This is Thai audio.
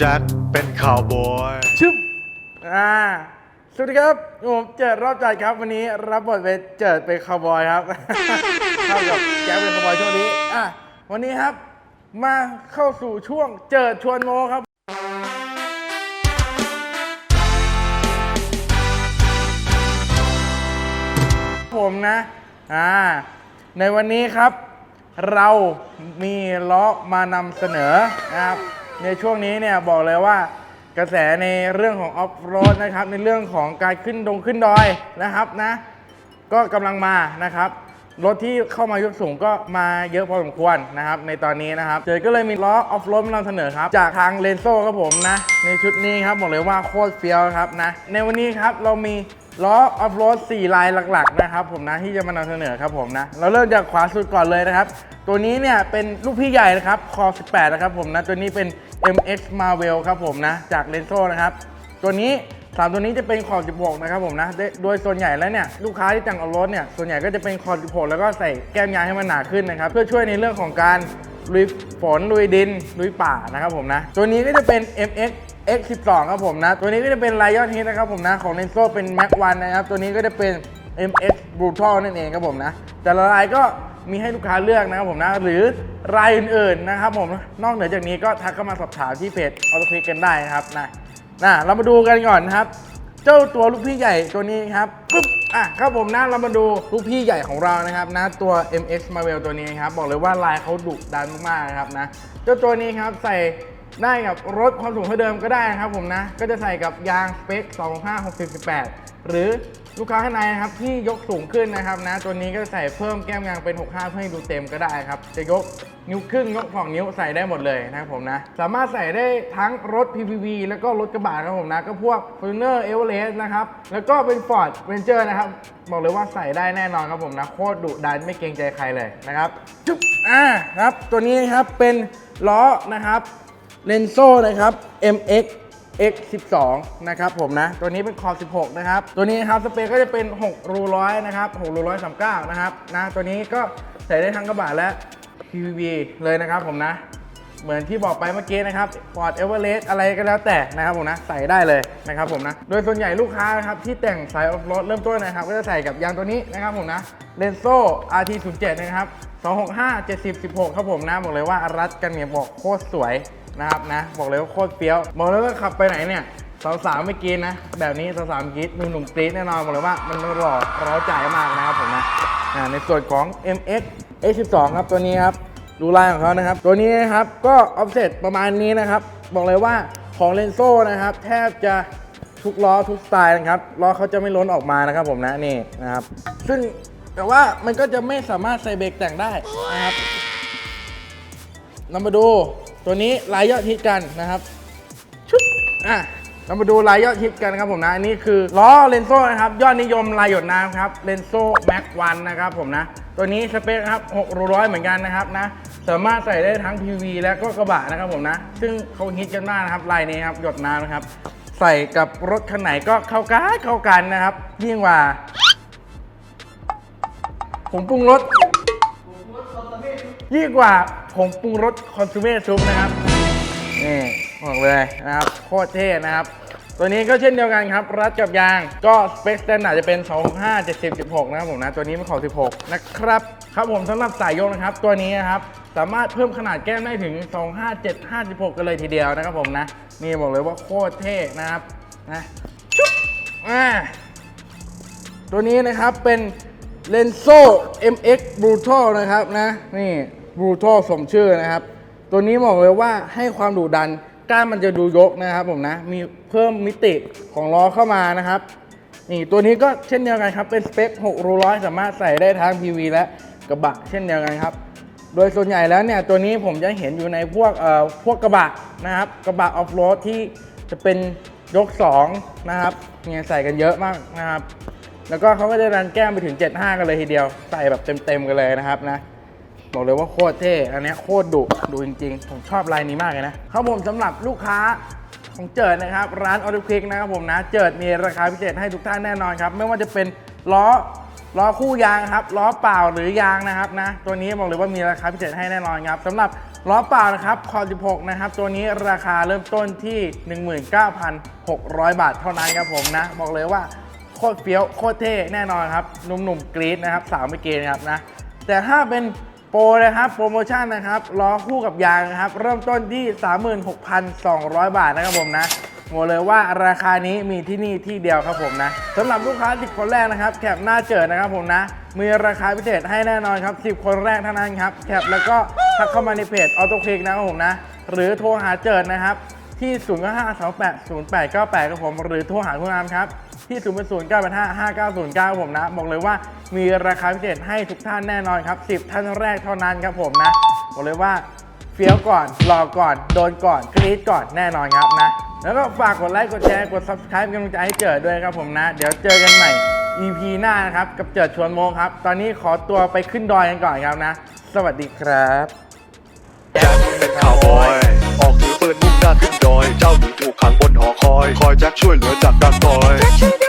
แจ็คเป็นข่าวบอยชึบอ่า สวัสดีครับ ผมเจิดรอบใจครับวันนี้รับบทเป็นเจิดเป็นคาวบอยครับ เข้ากับแจ๊คเป็นคาวบอยช่วงนี้ อะ วันนี้ครับ มาเข้าสู่ช่วงเจิดชวนโมครับ ผมนะ อ่า ในวันนี้ครับ เรามีล้อมานำเสนอนะครับ ในช่วงนี้เนี่ยบอกเลยว่ากระแสในเรื่องของออฟโรดนะครับในเรื่องของการขึ้นดงขึ้นดอยนะครับนะ ก็กำลังมานะครับรถที่เข้ามายกสูงก็มาเยอะพอสมควรนะครับ ในตอนนี้นะครับเจอก็เลยมีล้อออฟโรดมานำเสนอครับ จากทางเลนโซ่ครับผมนะ ในชุดนี้ครับบอกเลยว่าโคตรเฟี้ยวครับนะ ในวันนี้ครับเรามีล้อออฟโรด4ลายหลักๆนะครับผมนะที่จะมานำเสนอครับผมนะ เราเริ่มจากขวาสุดก่อนเลยนะครับ ตัวนี้เนี่ยเป็นลูกพี่ใหญ่นะครับคอ18 นะครับผมนะ ตัวนี้เป็น MX Marvel ครับผมนะ จากเลนโซ่นะครับ ตัวนี้สามตัวนี้จะเป็นคอร์16 นะครับผมนะโดยส่วนใหญ่แล้วเนี่ยลูกค้าที่แต่งเอารถเนี่ยส่วนใหญ่ก็จะเป็นคอร์16 แล้วก็ใส่แก้มยางให้มันหนาขึ้นนะครับ เพื่อช่วยในเรื่องของการลุยฝนลุยดินลุยป่านะครับผมนะ ตัวนี้ก็จะเป็น MX X12 ครับผมนะ ตัวนี้ก็จะเป็นลายยอดฮิตนะครับผมนะ ของเลนโซเป็น Mac 1นะครับ ตัวนี้ก็จะเป็น MX Brutal นั่นเองครับผมนะ แต่ละลายก็ มีให้ลูกค้าเลือกนะครับผมนะ หรือรายอื่นๆนะครับผมนอกเหนือจากนี้ก็ทักเข้ามาสอบถามที่เพจออโตคลิกกันได้นะครับนะนะเรามาดูกันก่อนนะครับ เจ้าตัวลูกพี่ใหญ่ตัวนี้ครับปึ๊บอะครับผมนะเรามาดูลูกพี่ใหญ่ของเรานะครับนะตัว MX Marvel ตัวนี้ครับบอกเลยว่าลายเขาดุดันมากๆนะครับนะเจ้าตัวนี้ครับใส่ ได้กับรถความสูงเท่าเดิมก็ได้นะครับผมนะ ก็จะใส่กับยางสเปค 25618หรือลูกค้าข้างในนะครับที่ยกสูงขึ้นนะครับนะ ตัวนี้ก็จะใส่เพิ่มแก้มยางเป็น 65 เพื่อให้ดูเต็มก็ได้ครับ จะยกนิ้วครึ่งยกสองนิ้วใส่ได้หมดเลยนะครับผมนะ สามารถใส่ได้ทั้งรถ PPV แล้วก็รถกระบะครับผมนะ ก็พวก f o r t u n e r e v e r e s t นะครับ แล้วก็เป็น Ford Ranger นะครับ บอกเลยว่าใส่ได้แน่นอนครับผมนะ โคตรดุดันไม่เกรงใจใครเลยนะครับ จุ๊บ อ่าครับ ตัวนี้ครับเป็นล้อนะครับ เลนโซ่นะครับ MX X12 นะครับผมนะ ตัวนี้เป็นคอ16 นะครับ ตัวนี้นะครับสเปคก็จะเป็น 6 รูร้อยนะครับ6รูร้อย39นะครับนะตัวนี้ก็ใส่ได้ทั้งกระบะและ PVV เลยนะครับผมนะ เหมือนที่บอกไปเมื่อกี้นะครับ Ford Everest อะไรก็แล้วแต่นะครับผมนะ ใส่ได้เลยนะครับผมนะ โดยส่วนใหญ่ลูกค้านะครับที่แต่งสายออฟโรดเริ่มต้นนะครับ ก็จะใส่กับยางตัวนี้นะครับผมนะเลนโซ่ RT07 นะครับ265 70 16 ครับผมนะบอกเลยว่ารัดกันเนี่ยบอกโคตรสวย นะครับนะ บอกเลยว่าโคตรเฟี้ยวบอกเลยว่าขับไปไหนเนี่ยสาวๆไม่กรีดนะ แบบนี้สาวๆกรีหนุ่มๆกรีดแน่นอนบอกเลยว่ามันหล่อเร้าใจมากนะครับผมนะในส่วนของ MX A12 ครับตัวนี้ครับดูลายของเขานะครับ ตัวนี้นะครับก็ออฟเซตประมาณนี้นะครับ บอกเลยว่าของเลนโซ่นะครับ แทบจะทุกล้อทุกสไตล์นะครับล้อเขาจะไม่ล้นออกมานะครับผมนะนี่นะครับ ซึ่งแต่ว่ามันก็จะไม่สามารถใส่เบรกแต่งได้นะครับเรามาดู ตัวนี้ลายยอดฮิตกันนะครับชุดอะเรามาดูลายยอดฮิตกันนะครับผมนะอันนี้คือล้อเลนโซ่นะครับยอดนิยมลายหยดน้ำครับเลนโซ่แม็กวันนะครับผมนะ ตัวนี้สเปคนะครับ6รูร้อยเหมือนกันนะครับนะสามารถใส่ได้ทั้ง PV และก็กระบะนะครับผมนะ ซึ่งเขาฮิตกันมากนะครับลายนี้ครับหยดน้ำนะครับ ใส่กับรถคันไหนก็เข้ากันเข้ากันนะครับ ยิ่งกว่าผงปรุงรสยิ่งกว่า ผงปรุงรสคอนซูเม่ซุปนะครับนี่บอกเลยนะครับโคตรเท่นะครับ ตัวนี้ก็เช่นเดียวกันครับ รัดกับยาง ก็สเปคสแตนดาร์ดจะเป็น25 70 16 นะครับผมนะ ตัวนี้เป็นของ 16 นะครับ ครับผมสำหรับสายยกนะครับ ตัวนี้นะครับ สามารถเพิ่มขนาดแก้มได้ถึง 25 7 56 กันเลยทีเดียวนะครับผมนะ นี่บอกเลยว่าโคตรเท่นะครับนะชุบอ่าตัวนี้นะครับเป็นเลนโซ่ MX Brutal นะครับนะ นี่ Brutal สมชื่อนะครับ ตัวนี้บอกเลยว่าให้ความดุดันก้านมันจะดูยกนะครับผมนะ มีเพิ่มมิติของล้อเข้ามานะครับ นี่ตัวนี้ก็เช่นเดียวกันครับ เป็นสเปค6รูร้อยสามารถใส่ได้ทั้ง PV และกระบะเช่นเดียวกันครับ โดยส่วนใหญ่แล้วเนี่ยตัวนี้ผมจะเห็นอยู่ในพวกเอ่อพวกกระบะนะครับ กระบะออฟโรดที่จะเป็นยก 2 นะครับเนี่ยใส่กันเยอะมากนะครับ แล้วก็เขาก็จะดันแก้มไปถึง 75 กันเลยทีเดียว ใส่แบบเต็มๆกันเลยนะครับนะ บอกเลยว่าโคตรเท่อันนี้โคตรดุดูจริงๆ ผมชอบลายนี้มากเลยนะครับผมสำหรับลูกค้าของเจิดนะครับ ร้านออ t ต q ค i ิกนะครับผมนะ เจิดมีราคาพิเศษให้ทุกท่านแน่นอนครับ ไม่ว่าจะเป็นล้อล้อคู่ยางครับล้อเปล่าหรือยางนะครับนะ ตัวนี้บอกเลยว่ามีราคาพิเศษให้แน่นอนครับสำหรับล้อเปล่านะครับคอ16นะครับ ตัวนี้ราคาเริ่มต้นที่ 19,600 บาทเท่านั้นครับผมนะ บอกเลยว่าโคตรเฟี้ยวโคตรเท่แน่นอนครับหนุ่มๆกรี๊ดนะครับสาวไม่เกณฑ์นะครับนะแต่ถ้าเป็น รนะครับโปรโมชั่นนะครับล้อคู่กับยางนะครับ เริ่มต้นที่ 36,200 บาทนะครับผมนะบอกเลยว่าราคานี้มีที่นี่ที่เดียวครับผมนะสำหรับลูกค้า 10 คนแรกนะครับแคปหน้าเจอนะครับผมนะ มีราคาพิเศษให้แน่นอนครับ 10 คนแรกเท่านั้นครับแคปแล้วก็ทักเข้ามาในเพจออโต้คลิกนะครับผมนะ หรือโทรหาเจิดนะครับ ที่ 0 5 5 2 8 0 8 9 8ครับผม หรือโทรหาคุณอามครับ ที่0 0 9 5 5 9 0 9 ผมนะ บอกเลยว่ามีราคาพิเศษให้ทุกท่านแน่นอนครับ 10 ท่านแรกเท่านั้นครับผมนะ บอกเลยว่าเฟี้ยวก่อนรอก่อน โดนก่อนกรี๊ดก่อนแน่นอนครับนะ แล้วก็ฝากกดไลค์ กดแชร์ กด subscribe เป็นกำลังใจให้เจิดด้วยครับผมนะ เดี๋ยวเจอกันใหม่ EP หน้านะครับ กับเจิดชวนโมงครับ ตอนนี้ขอตัวไปขึ้นดอยกันก่อนครับนะ สวัสดีครับแจ็คเป็นข่าวบอย ด้านขึ้นดอย เจ้าหนูถูกขังบนหอคอย คอยแจ็คช่วยเหลือจากด้านซอย